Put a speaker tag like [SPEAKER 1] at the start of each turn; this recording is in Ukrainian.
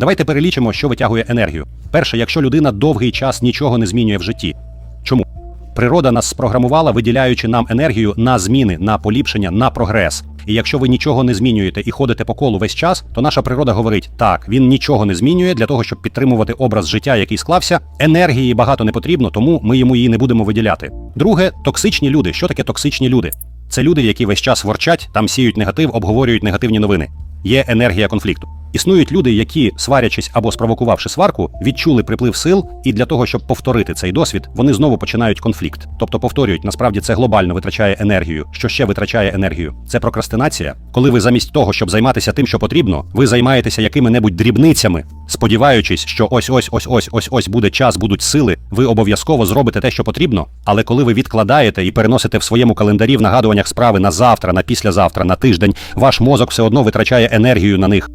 [SPEAKER 1] Давайте перелічимо, що витягує енергію. Перше, якщо людина довгий час нічого не змінює в житті. Чому? Природа нас спрограмувала, виділяючи нам енергію на зміни, на поліпшення, на прогрес. І якщо ви нічого не змінюєте і ходите по колу весь час, то наша природа говорить: так, він нічого не змінює для того, щоб підтримувати образ життя, який склався. Енергії багато не потрібно, тому ми йому її не будемо виділяти. Друге, токсичні люди. Що таке токсичні люди? Це люди, які весь час ворчать, там сіють негатив, обговорюють негативні новини. Є енергія конфлікту. Існують люди, які, сварячись або спровокувавши сварку, відчули приплив сил, і для того, щоб повторити цей досвід, вони знову починають конфлікт. Тобто повторюють, насправді це глобально витрачає енергію. Що ще витрачає енергію? Це прокрастинація, коли ви замість того, щоб займатися тим, що потрібно, ви займаєтеся якими-небудь дрібницями, сподіваючись, що ось ось ось ось ось ось буде час, будуть сили, ви обов'язково зробите те, що потрібно. Але коли ви відкладаєте і переносите в своєму календарі в нагадуваннях справи на завтра, на післязавтра, на тиждень, ваш мозок все одно витрачає енергію на них.